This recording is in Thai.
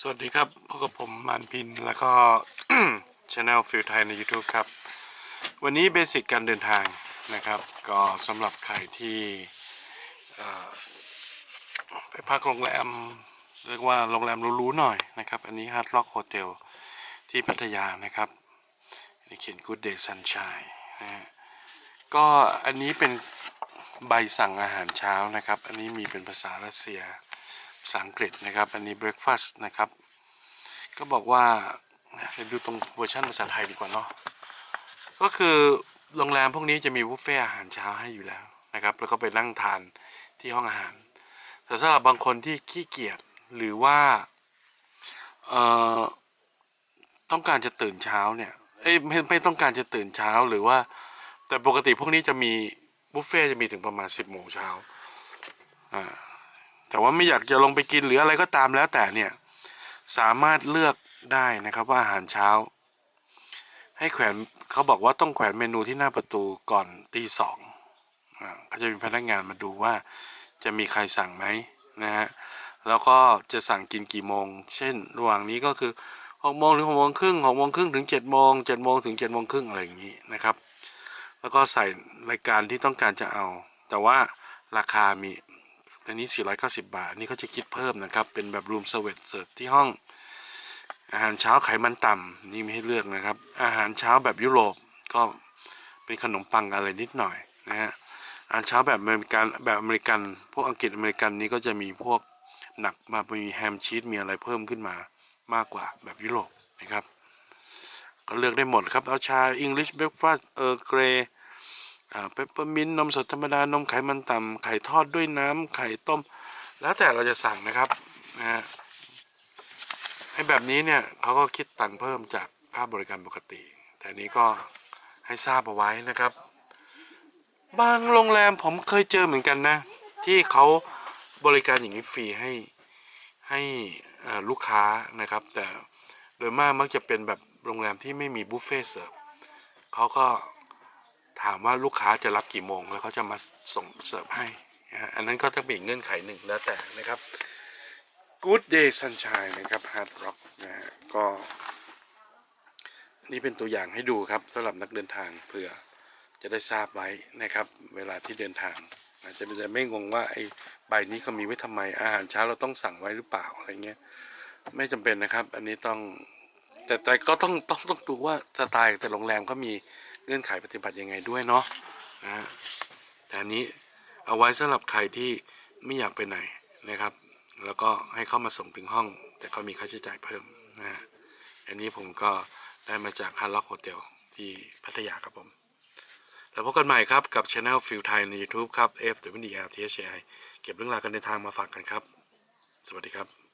สวัสดีครับพบกับผมมานพิน แล้วก็ Channel ฟิลไทยใน YouTube ครับ วันนี้เบสิกการเดินทางนะครับ ก็สำหรับใครที่ไปพักโรงแรม เรียกว่าโรงแรมหรูๆหน่อยนะครับ อันนี้ Hard Rock Hotel ที่พัทยานะครับนี่เขียน Good Day Sunshine นะฮะก็อันนี้เป็นใบสั่งอาหารเช้านะครับ อันนี้มีเป็นภาษารัสเซีย ภาษาอังกฤษนะครับ อันนี้ breakfast นะครับ ก็บอกว่าเดี๋ยวดูตรงเวอร์ชันภาษาไทยดีกว่าเนาะก็คือโรงแรมพวกนี้จะมีบุฟเฟ่อาหารเช้าให้อยู่แล้วนะครับแล้วก็ไปนั่งทานที่ห้องอาหาร แต่สำหรับบางคนที่ขี้เกียจหรือว่าเอ่อต้องการจะตื่นเช้าเนี่ยเอ้ยไม่ไม่ต้องการจะตื่นเช้าหรือว่า แต่ปกติพวกนี้จะมีบุฟเฟ่จะมีถึงประมาณ 10โมงเช้าอ่า แต่ว่าไม่อยากจะลงไปกินหรืออะไรก็ตามแล้วแต่เนี่ยสามารถเลือกได้นะครับว่าอาหารเช้า ให้แขวนเขาบอกว่าต้องแขวนเมนูที่หน้าประตูก่อนตีสองอ่าจะมีพนักงานมาดูว่าจะมีใครสั่งไหมนะฮะแล้วก็จะสั่งกินกี่โมง เช่น ระหว่างนี้ก็คือหกโมงถึงหกโมงครึ่งหกโมงครึ่งถึงเจ็ดโมงเจ็ดโมงถึงเจ็ดโมงครึ่งอะไรอย่างนี้นะครับ แล้วก็ใส่รายการที่ต้องการจะเอา แต่ว่าราคามี อันนี้ 490 บาทนนี่เขาจะคิดเพิ่มนะครับ เป็นแบบรูมเซอร์เวสเสิร์ฟที่ห้อง อาหารเช้าไขมันต่ำนี่ไม่ให้เลือกนะครับ อาหารเช้าแบบยุโรปก็เป็นขนมปังอะไรนิดหน่อยนะฮะ อาหารเช้าแบบอเมริกันแบบอเมริกัน พวกอังกฤษอเมริกันนี้ก็จะมีพวกหนักมามีแฮมชีสมีอะไรเพิ่มขึ้นมามากกว่าแบบยุโรปนะครับ ก็เลือกได้หมดครับ เอาชา English breakfast เออร์เกรอ่า เปปเปอร์มินต์นมสดธรรมดานมไขมันต่ำไข่ทอดด้วยน้ำไข่ต้ม แล้วแต่เราจะสั่งนะครับนะฮะไอ้แบบนี้เนี่ยเขาก็คิดตังค์เพิ่มจากค่าบริการปกติ แต่นี้ก็ให้ทราบเอาไว้นะครับ บางโรงแรมผมเคยเจอเหมือนกันนะ ที่เขาบริการอย่างนี้ฟรีให้ให้ลูกค้านะครับ แต่โดยมากมักจะเป็นแบบโรงแรมที่ไม่มีบุฟเฟ่ต์เสิร์ฟเขาก็ ถามว่าลูกค้าจะรับกี่โมงแล้วเขาจะมาส่งเสิร์ฟให้ อันนั้นก็ต้องเป็นอีเงื่อนไขหนึ่งแล้วแต่นะครับ Good Day Sunshine นะครับ Hard Rock นะฮะก็นี่เป็นตัวอย่างให้ดูครับสำหรับนักเดินทางเผื่อจะได้ทราบไว้นะครับ เวลาที่เดินทางอาจจะจะไม่งงว่าไอ้ใบนี้เขามีไว้ทำไมอาหารเช้าเราต้องสั่งไว้หรือเปล่าอะไรเงี้ยไม่จำเป็นนะครับ อันนี้ต้องแต่แต่ก็ต้องต้องต้องดูว่าสไตล์แต่โรงแรมเขามี เงื่อนไขปฏิบัติยังไงด้วยเนาะนะแต่อันนี้เอาไว้สำหรับใครที่ไม่อยากไปไหนนะครับ แล้วก็ให้เข้ามาส่งถึงห้อง แต่เขามีค่าใช้จ่ายเพิ่มนะฮะอันนี้ผมก็ได้มาจากฮันล็อกโฮเทลที่พัทยาครับผม แล้วพบกันใหม่ครับกับช anel ฟิลไทยใน YouTube ครับ F W D L T H I เก็บเรื่องราวการเดินทางมาฝากกันครับ สวัสดีครับ